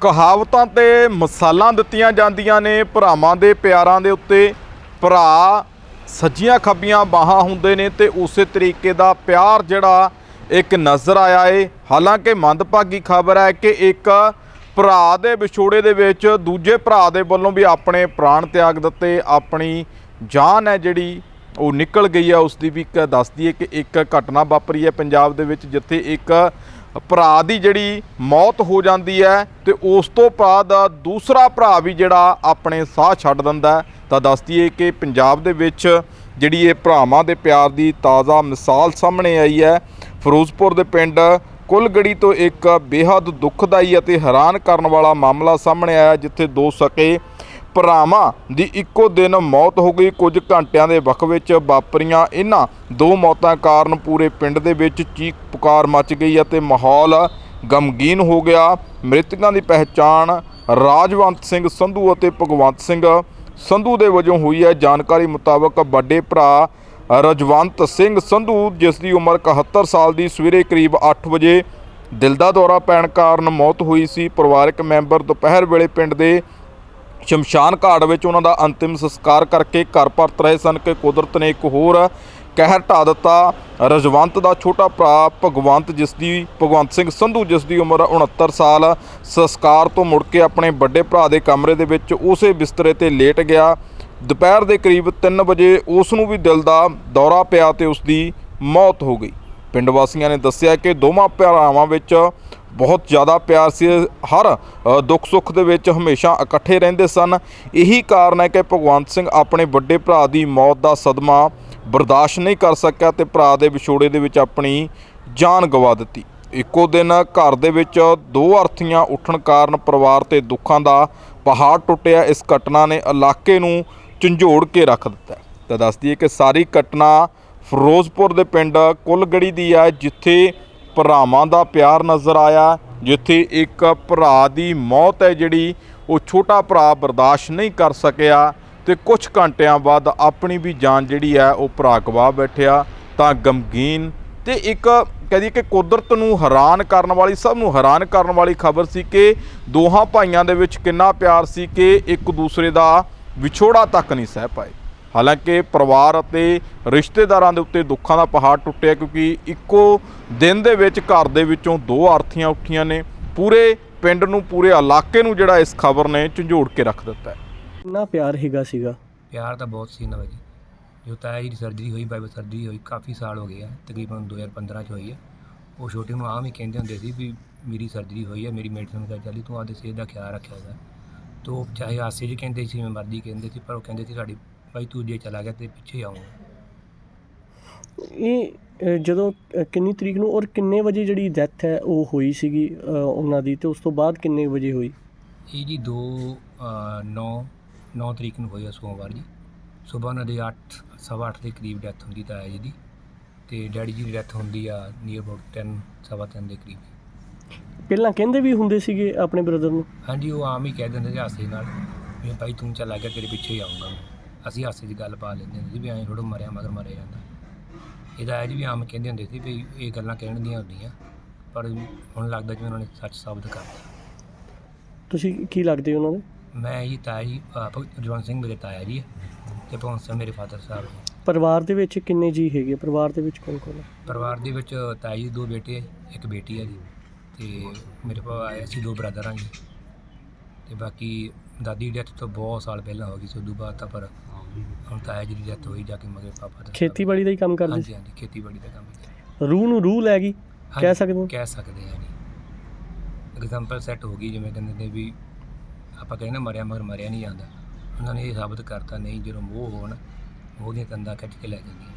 ਕਹਾਵਤਾਂ ਤੇ ਮਸਾਲਾਂ ਦਿੱਤੀਆਂ ਜਾਂਦੀਆਂ ਨੇ। ਭਰਾਵਾਂ ਦੇ ਪਿਆਰਾਂ ਦੇ ਉੱਤੇ ਭਰਾ ਸੱਜੀਆਂ ਖੱਬੀਆਂ ਬਾਹਾਂ ਹੁੰਦੇ ਨੇ ਤੇ ਉਸੇ ਤਰੀਕੇ ਦਾ ਪਿਆਰ ਜਿਹੜਾ ਇੱਕ ਨਜ਼ਰ ਆਇਆ ਏ। ਹਾਲਾਂਕਿ ਮੰਦਭਾਗੀ ਖਬਰ ਹੈ ਕਿ ਇੱਕ ਭਰਾ ਦੇ ਵਿਛੋੜੇ ਦੇ ਵਿੱਚ ਦੂਜੇ ਭਰਾ ਦੇ ਵੱਲੋਂ ਵੀ ਆਪਣੇ ਪ੍ਰਾਣ ਤਿਆਗ ਦਿੱਤੇ। ਆਪਣੀ ਜਾਨ ਹੈ ਜਿਹੜੀ ਉਹ ਨਿਕਲ ਗਈ ਹੈ। ਉਸ ਦੀ ਵੀ ਇੱਕ ਦੱਸਦੀ ਹੈ ਕਿ ਇੱਕ ਘਟਨਾ ਵਾਪਰੀ ਹੈ ਪੰਜਾਬ ਦੇ ਵਿੱਚ, ਜਿੱਥੇ ਇੱਕ ਭਰਾ ਦੀ ਜਿਹੜੀ ਮੌਤ ਹੋ ਜਾਂਦੀ ਹੈ ਤੇ ਉਸ ਤੋਂ ਬਾਅਦ ਦੂਸਰਾ ਭਰਾ ਵੀ ਜਿਹੜਾ ਆਪਣੇ ਸਾਹ ਛੱਡ ਦਿੰਦਾ ਤਾਂ ਦੱਸਦੀਏ ਕਿ ਪੰਜਾਬ ਦੇ ਵਿੱਚ ਜਿਹੜੀ ਇਹ ਭਰਾਵਾਂ ਦੇ ਪਿਆਰ ਦੀ ਤਾਜ਼ਾ ਮਿਸਾਲ ਸਾਹਮਣੇ ਆਈ ਹੈ। ਫਿਰੋਜ਼ਪੁਰ ਦੇ ਪਿੰਡ ਕੁਲਗੜੀ ਤੋਂ ਇੱਕ ਬੇਹੱਦ ਦੁਖਦਾਈ ਅਤੇ ਹੈਰਾਨ ਕਰਨ ਵਾਲਾ ਮਾਮਲਾ ਸਾਹਮਣੇ ਆਇਆ, ਜਿੱਥੇ ਦੋ ਸਕੇ ਭਰਾਵਾਂ ਦੀ ਇੱਕੋ ਦਿਨ ਮੌਤ ਹੋ ਗਈ। ਕੁਝ ਘੰਟਿਆਂ ਦੇ ਵਕਤ ਵਿੱਚ ਵਾਪਰੀਆਂ ਇਹਨਾਂ ਦੋ ਮੌਤਾਂ ਕਾਰਨ ਪੂਰੇ ਪਿੰਡ ਦੇ ਵਿੱਚ ਚੀਕ ਪੁਕਾਰ ਮਚ ਗਈ ਅਤੇ ਮਾਹੌਲ ਗਮਗੀਨ ਹੋ ਗਿਆ। ਮ੍ਰਿਤਕਾਂ ਦੀ ਪਹਿਚਾਣ ਰਾਜਵੰਤ ਸਿੰਘ ਸੰਧੂ ਅਤੇ ਭਗਵੰਤ ਸਿੰਘ ਸੰਧੂ ਦੇ ਵਜੋਂ ਹੋਈ ਹੈ। ਜਾਣਕਾਰੀ ਮੁਤਾਬਕ ਵੱਡੇ ਭਰਾ ਰਜਵੰਤ ਸਿੰਘ ਸੰਧੂ, ਜਿਸ ਦੀ ਉਮਰ 71 ਸਾਲ ਦੀ, ਸਵੇਰੇ ਕਰੀਬ 8 ਵਜੇ ਦਿਲ ਦਾ ਦੌਰਾ ਪੈਣ ਕਾਰਨ ਮੌਤ ਹੋਈ ਸੀ। ਪਰਿਵਾਰਕ ਮੈਂਬਰ ਦੁਪਹਿਰ ਵੇਲੇ ਪਿੰਡ ਦੇ ਸ਼ਮਸ਼ਾਨ ਘਾਟ ਵਿੱਚ ਉਹਨਾਂ ਦਾ ਅੰਤਿਮ ਸੰਸਕਾਰ ਕਰਕੇ ਘਰ ਪਰਤ ਰਹੇ ਸਨ ਕਿ ਕੁਦਰਤ ਨੇ ਇੱਕ ਹੋਰ ਕਹਿਰ ਢਾ ਦਿੱਤਾ। ਰਜਵੰਤ ਦਾ ਛੋਟਾ ਭਰਾ ਭਗਵੰਤ, ਜਿਸ ਦੀ ਭਗਵੰਤ ਸਿੰਘ ਸੰਧੂ, ਜਿਸ ਦੀ ਉਮਰ 69 ਸਾਲ, ਸੰਸਕਾਰ ਤੋਂ ਮੁੜ ਕੇ ਆਪਣੇ ਵੱਡੇ ਭਰਾ ਦੇ ਕਮਰੇ ਦੇ ਵਿੱਚ ਉਸੇ ਬਿਸਤਰੇ ਤੇ ਲੇਟ ਗਿਆ। ਦੁਪਹਿਰ ਦੇ ਕਰੀਬ 3 ਵਜੇ ਉਸ ਨੂੰ ਵੀ ਦਿਲ ਦਾ ਦੌਰਾ ਪਿਆ ਤੇ ਉਸ ਦੀ ਮੌਤ ਹੋ ਗਈ। ਪਿੰਡ ਵਾਸੀਆਂ ਨੇ ਦੱਸਿਆ ਕਿ ਦੋਵਾਂ ਭਰਾਵਾਂ ਵਿੱਚ ਬਹੁਤ ਜ਼ਿਆਦਾ ਪਿਆਰ ਸੀ। ਹਰ ਦੁੱਖ ਸੁੱਖ ਦੇ ਵਿੱਚ ਹਮੇਸ਼ਾ ਇਕੱਠੇ ਰਹਿੰਦੇ ਸਨ। ਇਹੀ ਕਾਰਨ ਹੈ ਕਿ ਭਗਵੰਤ ਸਿੰਘ ਆਪਣੇ ਵੱਡੇ ਭਰਾ ਦੀ ਮੌਤ ਦਾ ਸਦਮਾ ਬਰਦਾਸ਼ਤ ਨਹੀਂ ਕਰ ਸਕਿਆ ਤੇ ਭਰਾ ਦੇ ਵਿਛੋੜੇ ਦੇ ਵਿੱਚ ਆਪਣੀ ਜਾਨ ਗਵਾ ਦਿੱਤੀ। ਇੱਕੋ ਦਿਨ ਘਰ ਦੇ ਵਿੱਚ ਦੋ ਅਰਥੀਆਂ ਉੱਠਣ ਕਾਰਨ ਪਰਿਵਾਰ ਤੇ ਦੁੱਖਾਂ ਦਾ ਪਹਾੜ ਟੁੱਟਿਆ। ਇਸ ਘਟਨਾ ਨੇ ਇਲਾਕੇ ਨੂੰ ਝੰਜੋੜ ਕੇ ਰੱਖ ਦਿੱਤਾ। ਤਾਂ ਦੱਸਦੀ ਹੈ ਕਿ ਸਾਰੀ ਘਟਨਾ ਫਿਰੋਜ਼ਪੁਰ ਦੇ ਪਿੰਡ ਕੁਲਗੜੀ ਦੀ ਹੈ, ਜਿੱਥੇ ਭਰਾਵਾਂ ਦਾ ਪਿਆਰ ਨਜ਼ਰ ਆਇਆ, ਜਿੱਥੇ ਇੱਕ ਭਰਾ ਦੀ ਮੌਤ ਹੈ ਜਿਹੜੀ ਉਹ ਛੋਟਾ ਭਰਾ ਬਰਦਾਸ਼ਤ ਨਹੀਂ ਕਰ ਸਕਿਆ ਤੇ ਕੁਝ ਘੰਟਿਆਂ ਬਾਅਦ ਆਪਣੀ ਵੀ ਜਾਨ ਜਿਹੜੀ ਹੈ ਉਹ ਭਰਾ ਗਵਾ ਬੈਠਿਆ, ਤਾਂ ਗਮਗੀਨ ਤੇ ਇੱਕ ਕਹਦੀ ਕਿ ਕੁਦਰਤ ਨੂੰ ਹੈਰਾਨ ਕਰਨ ਵਾਲੀ, ਸਭ ਨੂੰ ਹੈਰਾਨ ਕਰਨ ਵਾਲੀ ਖਬਰ ਸੀ ਕਿ ਦੋਹਾਂ ਭਾਈਆਂ ਦੇ ਵਿੱਚ ਕਿੰਨਾ ਪਿਆਰ ਸੀ ਕਿ ਇੱਕ ਦੂਸਰੇ ਦਾ ਵਿਛੋੜਾ ਤੱਕ ਨਹੀਂ ਸਹਿ ਪਾਏ। ਹਾਲਾਂਕਿ ਪਰਿਵਾਰ ਅਤੇ ਰਿਸ਼ਤੇਦਾਰਾਂ ਦੇ ਉੱਤੇ ਦੁੱਖਾਂ ਦਾ ਪਹਾੜ ਟੁੱਟਿਆ ਕਿਉਂਕਿ ਇੱਕੋ ਦਿਨ ਦੇ ਵਿੱਚ ਘਰ ਦੇ ਵਿੱਚੋਂ ਦੋ ਆਰਥੀਆਂ ਉੱਠੀਆਂ ਨੇ। ਪੂਰੇ ਪਿੰਡ ਨੂੰ ਪੂਰੇ ਇਲਾਕੇ ਨੂੰ ਜਿਹੜਾ ਇਸ ਖਬਰ ਨੇ ਝੰਜੋੜ ਕੇ ਰੱਖ ਦਿੱਤਾ ਹੈ। ਕਿੰਨਾ ਪਿਆਰ ਹੈਗਾ ਸੀਗਾ? ਪਿਆਰ ਤਾਂ ਬਹੁਤ ਸੀ ਇਹਨਾਂ ਵਿੱਚ। ਜੋ ਤਾਇਆ ਜੀ ਦੀ ਸਰਜਰੀ ਹੋਈ ਬਾਈਬਲ ਸਰਜਰੀ ਹੋਈ ਕਾਫੀ ਸਾਲ ਹੋ ਗਏ ਆ ਤਕਰੀਬਨ 2015 ਚ ਹੋਈ ਹੈ ਉਹ ਛੋਟੇ ਨੂੰ ਆਮ ਹੀ ਕਹਿੰਦੇ ਹੁੰਦੇ ਸੀ ਵੀ ਮੇਰੀ ਸਰਜਰੀ ਹੋਈ ਹੈ ਮੇਰੀ ਮੈਡੀਸਨ ਕਰ ਚੱਲੀ ਤੂੰ ਆਪਦੇ ਸਿਹਤ ਦਾ ਖਿਆਲ ਰੱਖਿਆ ਕਰ। ਤੋ ਚਾਹੇ ਹਾਸੇ 'ਚ ਕਹਿੰਦੇ ਸੀ ਮੈਂ ਮਰਦੀ ਕਹਿੰਦੇ ਸੀ ਪਰ ਉਹ ਕਹਿੰਦੇ ਸੀ ਸਾਡੀ ਭਾਈ ਤੂੰ ਜੇ ਚਲਾ ਗਿਆ ਤੇ ਪਿੱਛੇ ਆਉਂਗਾ ਇਹ ਅ, ਜਦੋਂ ਅ, ਕਿੰਨੀ ਤਰੀਕ ਨੂੰ ਔਰ ਕਿੰਨੇ ਵਜੇ ਜਿਹੜੀ ਡੈਥ ਹੈ ਉਹ ਹੋਈ ਸੀਗੀ ਅ, ਉਹਨਾਂ ਦੀ ਤੇ ਉਸ ਤੋਂ ਬਾਅਦ ਕਿੰਨੇ ਵਜੇ ਹੋਈ? ਇਹ ਜੀ 2 9 9 ਤਰੀਕ ਨੂੰ ਹੋਈ ਆ ਸੋਮਵਾਰ ਜੀ। ਸਵੇਰ ਉਹਨਾਂ ਦੇ 8 ਸਵਾ ਅੱਠ ਦੇ ਕਰੀਬ ਡੈਥ ਹੁੰਦੀ ਤਾਇਆ ਜੀ। ਦੀ ਤੇ ਡੈਡੀ ਜੀ ਦੀ ਡੈਥ ਹੁੰਦੀ ਆ ਨੀਅਰ ਅਬਾਊਟ 10 ਸਵਾ 10 ਦੇ ਕਰੀਬ। ਪਹਿਲਾਂ ਕਹਿੰਦੇ ਵੀ ਹੁੰਦੇ ਸੀਗੇ ਆਪਣੇ ਬ੍ਰਦਰ ਨੂੰ? ਹਾਂਜੀ ਉਹ ਆਮ ਹੀ ਕਹਿ ਦਿੰਦੇ ਸੀ ਹਾਸੇ ਨਾਲ ਵੀ ਭਾਈ ਤੂੰ ਚੱਲ ਗਿਆ ਤੇਰੇ ਪਿੱਛੇ ਹੀ ਆਉਂਗਾ ਅਸੀਂ ਹਾਸੇ ਦੀ ਗੱਲ ਪਾ ਲੈਂਦੇ ਹੁੰਦੇ ਸੀ ਵੀ ਐਂ ਥੋੜਾ ਮਰਿਆ ਮਗਰ ਮਰਿਆ ਜਾਂਦਾ। ਇਹਦਾ ਇਹ ਜੀ ਵੀ ਆਮ ਕਹਿੰਦੇ ਹੁੰਦੇ ਸੀ ਵੀ ਇਹ ਗੱਲਾਂ ਕਹਿਣ ਦੀਆਂ ਹੁੰਦੀਆਂ ਪਰ ਹੁਣ ਲੱਗਦਾ ਜਿਵੇਂ ਉਹਨਾਂ ਨੇ ਸੱਚ ਸਾਬਤ ਕਰਤਾ ਤੁਸੀਂ ਕੀ ਲੱਗਦੇ ਹੋ ਉਹਨਾਂ ਦੇ? ਮੈਂ ਜੀ ਤਾਇਆ ਜੀ ਅਹ, ਜਵਾਨ ਸਿੰਘ ਮੇਰੇ ਤਾਇਆ ਜੀ ਹੈ ਤੇ ਭਗਵੰਤ ਸਿੰਘ ਮੇਰੇ ਫਾਦਰ ਸਾਹਿਬ ਨੇ ਪਰਿਵਾਰ ਦੇ ਵਿੱਚ ਕਿੰਨੇ ਜੀ ਹੈਗੇ ਪਰਿਵਾਰ ਦੇ ਵਿੱਚ ਕੌਣ ਕੌਣ ਹੈ ਪਰਿਵਾਰ ਦੇ ਵਿੱਚ ਤਾਇਆ ਜੀ ਦੇ ਦੋ ਬੇਟੇ ਹੈ ਇੱਕ ਬੇਟੀ ਹੈ ਜੀ ਤੇ ਮੇਰੇ ਕੋਲ ਆਏ ਸੀ ਦੋ ਬ੍ਰਦਰ ਹਾਂ ਜੀ। ਤੇ ਬਾਕੀ ਦਾਦੀ ਡੈਥ ਤੋਂ ਬਹੁਤ ਸਾਲ ਪਹਿਲਾਂ ਹੋ ਗਈ ਸੀ ਉਦੋਂ ਬਾਅਦ ਤਾਂ ਪਰ ਹੁਣ ਤਾਇਆ ਜੀ ਦੀ ਡੈਥ ਹੋਈ ਜਾ ਕੇ ਮਗਰ ਪਾਪਾ ਦਾ ਖੇਤੀਬਾੜੀ ਦਾ ਹੀ ਕੰਮ ਕਰਦੇ ਹਾਂਜੀ ਹਾਂਜੀ ਖੇਤੀਬਾੜੀ ਦਾ ਕੰਮ ਰੂਹ ਨੂੰ ਰੂਹ ਲੈ ਗਈ? ਕਹਿ ਸਕਦੇ ਹੋ? ਕਹਿ ਸਕਦੇ ਹਾਂ ਜੀ। ਐਗਜ਼ਾਮਪਲ ਸੈੱਟ ਹੋ ਗਈ ਜਿਵੇਂ ਕਹਿੰਦੇ ਨੇ ਵੀ ਆਪਾਂ ਕਹਿੰਦੇ ਨਾ ਮਰਿਆ ਮਗਰ ਮਰਿਆ ਨਹੀਂ ਜਾਂਦਾ। ਉਹਨਾਂ ਨੇ ਇਹ ਸਾਬਤ ਕਰਤਾ ਨਹੀਂ ਜਦੋਂ ਮੋਹ ਹੋਣ ਉਹਦੀਆਂ ਤੰਦਾਂ ਖਿੱਚ ਕੇ ਲੈ ਜਾਂਦੀਆਂ।